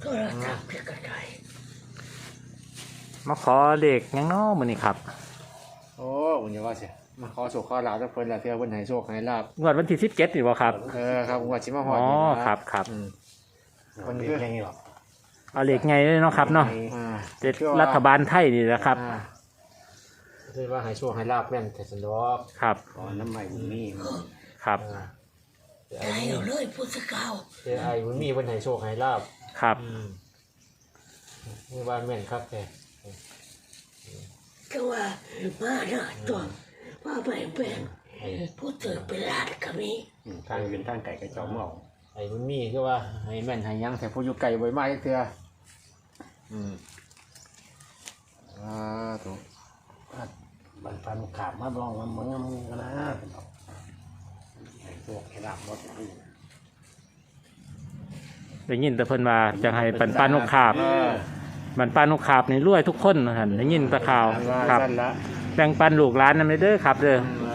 โทรศัพท์ที่กระไดมาขอเลขหยังน้อมื้อนี้ครับโอ้ผมจะว่าเสียมาขอโชคขอลาบจากเพิ่นละเทื่อเพิ่นให้โชคให้ลาบงวดวันที่17นี่บ่ครับ เออครับผมว่าสิมาฮออ๋ดอ นี่นะครับ ครับ อืมมันเป็นยังไงหรอเอาเลขไงเลยเนาะครับเนาะอ่าเจ็ดรัฐบาลไทยนี่แหละครับ อ่าคือว่าให้โชคให้ลาบแม่นแต่สันดอกครับอ๋อน้ำใหม่บุญมีมันครับ อ่าแต่ ได้ไอ้เอาเลยผู้สื่อข่าวแต่ไอ้มันมีเพิ่นให้โชคให้ลาบครับอืมนี่ว่าแม่นครับแต่ก็ว่ามาหน้าตัวว่าไปเป็นไอ้ผู้ตื่นเป็นหลานก็มีอืมทางยืนทางไก่กระจอกเมาไอ้มันมีคือว่าให้แม่นให้ยังแต่ผู้อยู่ไกลบ่มาจักเทื่ออืมอ่าถูกบันฟันขาบมาลองมาเมืองมึงกันนะไอ้ พวกไอ้ลาบรถได้ยินแต่เพิ่นว่าจะให้ปันปานนกขาบเออปันปานนกขาบนี่รวยทุกคนนะท่านได้ยินแต่ข่าวว่าครับซั่นละแบ่งปันลูกหลานนำเด้อครับเด้อเอ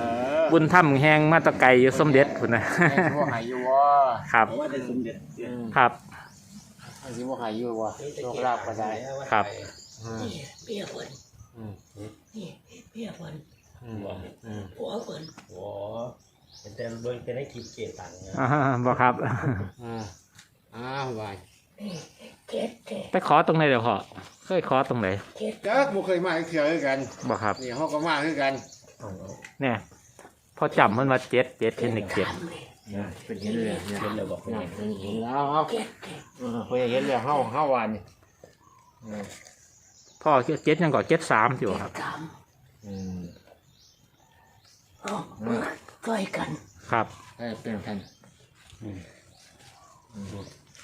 อบุญถ้ำแหงมาแตะไกลอยู่สมเด็จพุ่นนะไอ้สิบ่ใหายอยู่วะครับว่าได้สมเด็จอืมครับไอ้สิบ่ใหายอยู่วะโชคลาภก็ได้ครับ อืมนี่เมียคนอืมนี่เมียคนอืมอืมผัวคนโอ้ เป็นแต่เบิ่งแต่ได้คลิปเกตังนะอ่าบ่ครับ อ่าอ้าวบายนี่เจ็ดเจ็ดไปขอตรงไหนเดี๋ยวขอเคยขอตรงไหนเจ็ดจักบ่เคยมาอีกเทื่อคือกันบ่ครับ นี่เฮาก็มาคือกันเนี่ยพอจำเพิ่นว่าเจ็ดเจ็ดเป็นอีกเจ็ดทำนี่นะเป็นเห็นเลยเนี่ยเห็นแล้วบอกนะเห็นแล้วเอาเจ็ดเจ็ดเออเพิ่นเห็นแล้วเฮาเฮาว่านี่อืมพ่อเจ็ดยังก่อเจ็ดสามอยู่ครับสามอืม เอา มาช่วยกันครับให้เป็นท่าน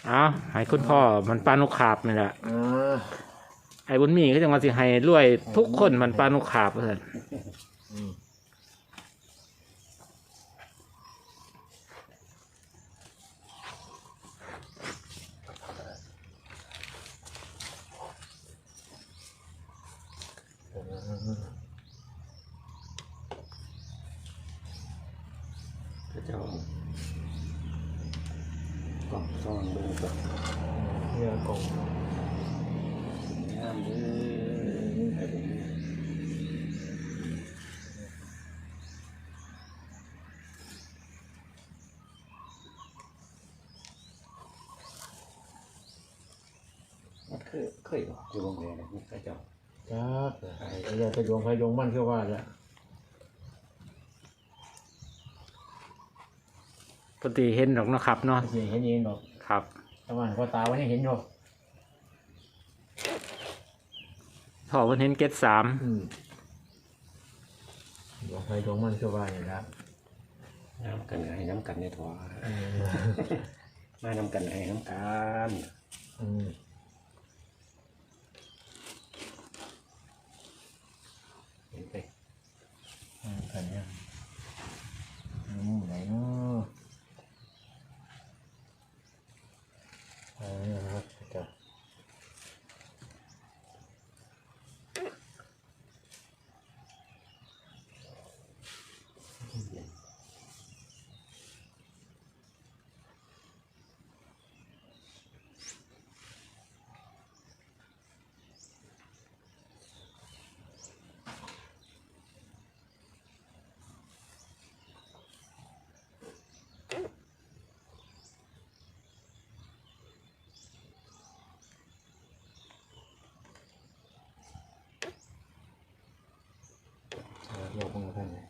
เอาให้คุณพ่อมันปานุขาบนี่แหละอ่าไอ้บุญมีก็จังว่าสิให้รวยทุกคนมันปานุขาบเพิ่นอืม กระจอกกล่องซ่อนเบิ่งก่อนเนี่ยกงงามเด้อไอ้บุญมีมันเคยเคยบ่อยู่วงแดงนี่กระจอกจ้าไอ้เรื่องไปดวงไปดวงมันคือว่าละ ปกติเห็นดอกเนาะครับเนาะสิเห็นเองดอกครับ แต่ว่าพอตาวันนี้เห็นอยู่พ่อเพิ่นเห็นเจ็ดสาม อืมดวงไปดวงมันคือว่าอย่างนั้นน้ำกันให้น้ำกันในถั่วอืมมาน้ำกันให้น้ำกัน อืม เห็นไป อืมกันเนี่ยอืมไหนเนาะเอันนี้นะครับจ้ะ เออโลกมันกันเลย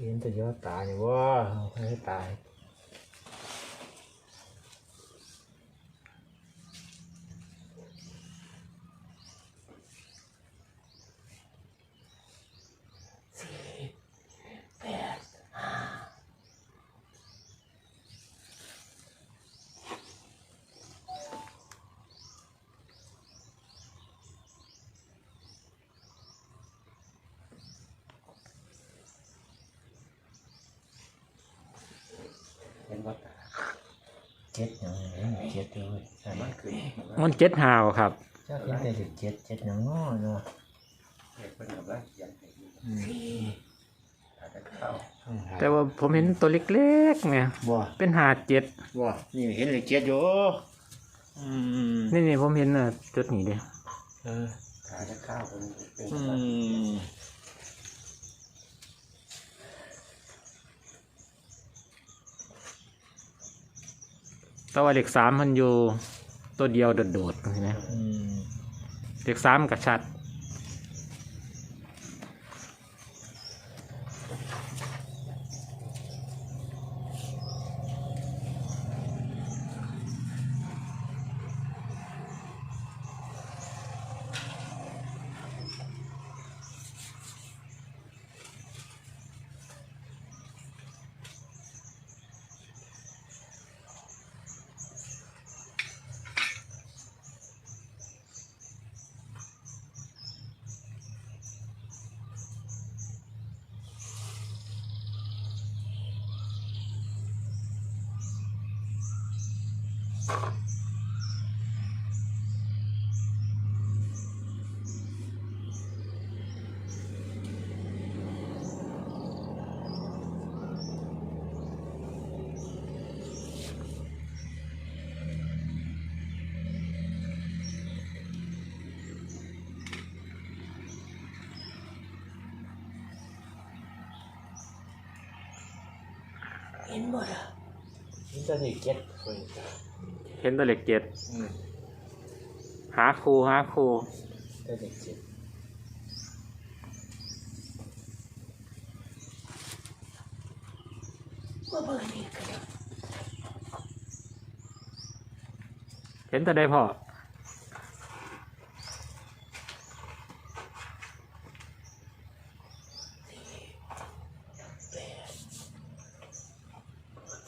เห็นแต่ยอดตาเนี่ยว่าเอาให้ตาย จ็ดอย่างนี้เจ็ดเลยใช่ไหมมันคือมันเจ็ดหาวครับเจ้าเห็นแต่เจ็ดเจ็ดอย่างน้อยเนาะเห็นเป็นแบบว่าเขียนให้ดูอืมสี่อาจจะเข้าเข้าแต่ว่าผมเห็นตัวเล็กๆเนี่ยบ่เป็นหาเจ็ดบ่นี่เห็นเลยเจ็ดอยู่อืมนี่นี่ผมเห็นน่ะจุดนี้เด้เออขายข้าวเป็นเป็นอืม แต่ว่าเลขสามมันอยู่ตัวเดียวโดดๆนะอืมเลขสามกับชัด เห็น บ่ล่ะนี่จะนี่เจ็ดคนเห็นตัวเลขเจ็ดอืมหาครูหาครูจะนี่เจ็ดว่าเบิ่งนี่ก็ได้เห็นตัวใดพ่อ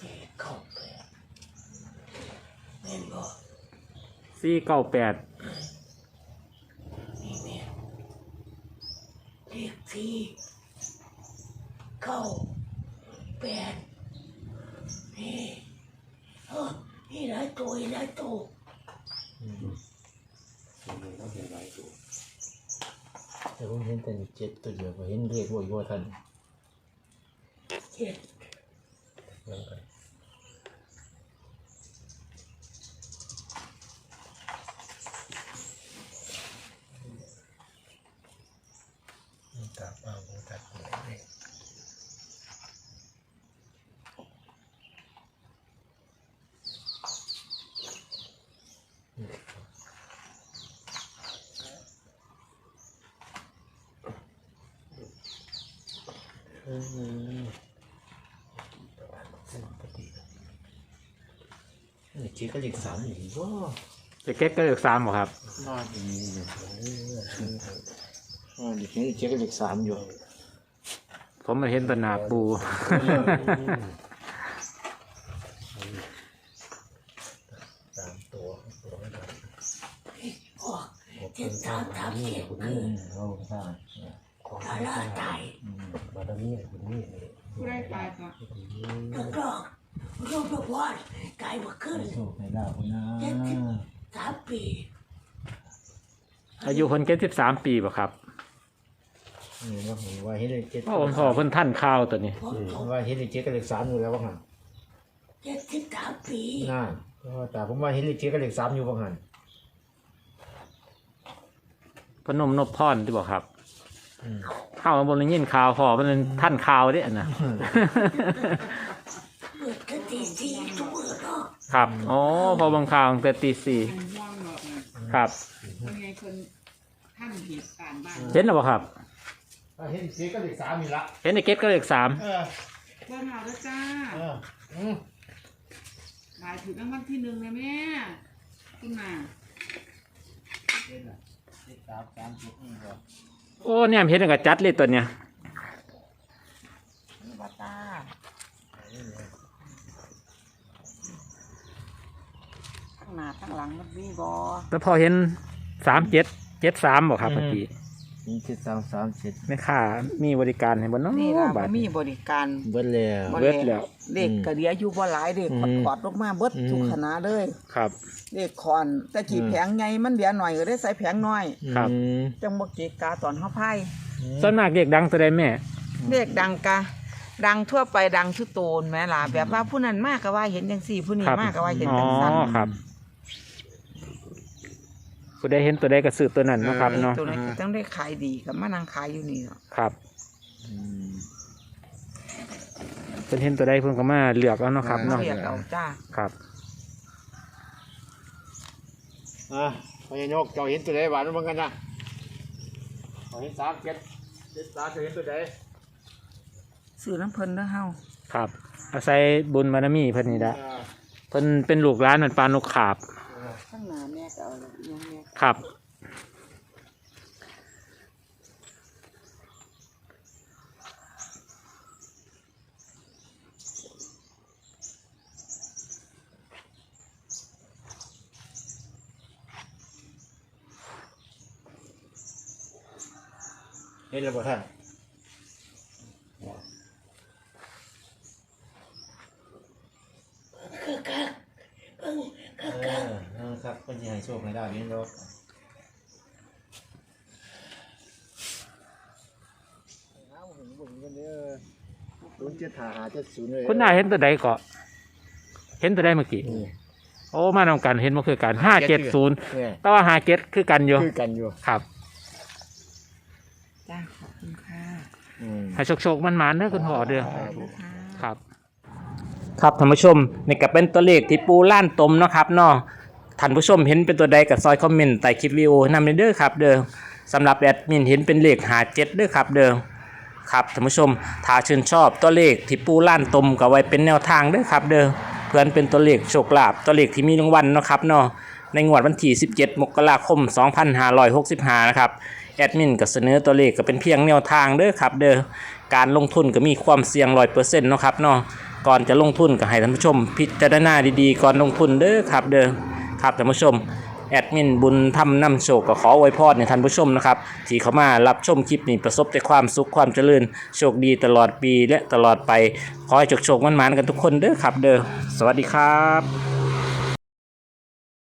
ที่เข้าไปเห็นบ่ สี่เก้าแปดนี่แม่เลขที่เข้าแปดนี่เออนี่หลายตัวนี่หลายตัวต้องเป็นไรอยู่แต่ผมเห็นแต่นี่เจ็ดตัวเดียวก็เห็นเลขบ่อยว่าท่านเจ็ดเหมือนกัน ตาป้าบูตัดไหนเนี่ย อืม ปกติ นี่ เจ็ดก็เลขสามอยู่ว่าเลขเก็ตก็เลขสามบ่ครับน่าดีอยู่อ๋อเด็กนี่เจ็ดก็เลขสามอยู่ผมมาเห็นตัวหนาปู สามตัวตัวไม่ได้ออกเจ็ดสามสามเจ็ดคุณคืนี่อเราสร้างของดาราตายบารมีคุณนี่เลยผู้ได้ตายก่อนนักร้อง รูปวาดตายมาขึ้นโชคในลาคุณนะเจ็ดสิบสามปีอายุคนเก็ตสิบสามปีบ่ครับนี่ว่าผมว่าเห็นเลขเจ็ดพ่อผมพ่อเพิ่นท่านข้าวตัวนี้ผมผมว่าเห็นเลขเจ็ดก็เลขสามอยู่แล้วว่าหันเจ็ดสิบสามปีน่าแต่ผมว่าเห็นเลขเจ็ดก็เลขสามอยู่ว่าหันพนมนพพรที่บอกครับข้าวบนยินข่าวพอมันท่านข่าวเด้อันนะ เปิดกันตีสี่ทุกเมื่อเนาะ ครับอ๋อพอบางข่าวตั้งแต่ตีสี่เป็นห่วงหรอกนะครับยังไงคนท่านเหตุการณ์บ้านเห็นหรือเปล่าครับเห็นเจ็ดก็เลขสามอยู่ละเห็นในเก็ตก็เลขสามเออเบิ่งเอาแล้วจ้าเอออืมหมายถึงรางวัลที่หนึ่งนะแม่คุณมาเลขสามสามเจ็ดนี่ก็โอ้เนี่ยเห็นกับจัดเลยตัวเนี้ยบาตาข้าง หน้าข้างหลังมันมีบอแล้วพอเห็นสามเจ็ดเจ็ดสามบอกครับเมื่อกี้นี่เจ็ดสามสามเจ็ดแม่ค้ามีบริการให้บนน้องนี่ล่ะบาบ่ทมีบริการ เบิดแล้ว บ่ เบิดแล้วเด็กกระเดียอยู่บ่หลายเด็กอืขอดมขอดลงมาเบิดอืม ทุกคณะเลยครับเด็กคอนแต่กี่อืมแผงไงมันเหลือหน่อยก็ได้ใส่แผงน้อยครับ อืมจังบ่เกะกาตอนเฮาไพ่ส่วนมากเด็กดังตัวใดแม่ เลขดังกะ ดังทั่วไปดังทุกโตนแม่ล่ะแบบว่าผู้นั้นมากก็ว่าเห็นจังสี่ผู้นี้ครับ มากก็ว่าเห็นอ๋อจังสันครับ ผู้ใดเห็นตัวใดก็ซื้อตัวนั้นเนาะครับเนาะตัวนั้นก็ต้องได้ขายดีกับมานั่งขายอยู่นี่เนาะครับเพิ่นเห็นตัวใดเพิ่นก็มาเลือกเอาเนาะครับเนาะเรียกเอาจ้าครับอะพญานกเจ้าเห็นตัวใดหวานมันกันนะเขาเห็นสามเจ็ดเจ็ดสามเจ้าเห็นตัวใดซื้อน้ำเพิ่นเด้อเฮาครับ อาศัยบุญบารมีเพิ่นนี่แหละอ่าเพิ่นเป็นลูกหลานเหมือนปลานกขาบ ครับ เห็นแล้วบ่ท่าน คือกักเพิ่งคือ เอ กัก อนะครับเป็นยังไง โชคไม่ได้นี่เนาะศูนย์เจ็ดหาหาเจ็ดศูนย์เลยคุณนายเห็นตัวใดก็เห็นตัวใดเมื่อกี้นี่โอ้มานำกันเห็นบ่คือกันห้าเจ็ดศูนย์เนี่ยแต่ว่าห้าเจ็ดคือกันอยู่คือกันอยู่ ครับจ้าขอบคุณค่ะอืม ให้โชคๆมันๆเด้อคุณพ่อเด้อ ขอบคุณค่ะ ครับ ครับท่านผู้ชมนี่ก็เป็นตัวเลขที่ปูล้านตมเนาะครับเนาะ ท่านผู้ชมเห็นเป็นตัวใดก็ซอยคอมเมนต์ใต้คลิปวิดีโอนำเด้อครับเด้อสำหรับแอดมินเห็นเป็นเลขหาเจ็ดเด้อครับเด้อครับท่านผู้ชมถ้าชื่นชอบตัวเลขที่ปูล้านตมก็ไว้เป็นแนวทางเด้อครับเด้อเพื่อนเป็นตัวเลขโชคลาภตัวเลขที่มีรางวัลเนาะครับเนาะในงวดวันที่ 17 มกราคม 2565 นะครับ แอดมินก็เสนอตัวเลขก็เป็นเพียงแนวทางเด้อครับ เด้อ การลงทุนก็มีความเสี่ยง100%เปอร์เซ็นาะครับเนาะ ก่อนจะลงทุนก็ให้ท่านผู้ชม พิจารณาดีๆ ก่อนลงทุนเด้อครับเด้อ ครับท่านผู้ชมแอดมินบุญทำนำโชคก็ขออวยพรในท่านผู้ชมนะครับ ที่เข้ามารับชมคลิปนี้ประสบแต่ความสุขความเจริญโชคดีตลอดปีและตลอดไป ขอให้โชคโชคมันๆกันทุกคนเด้อครับ เด้อสวัสดีครับ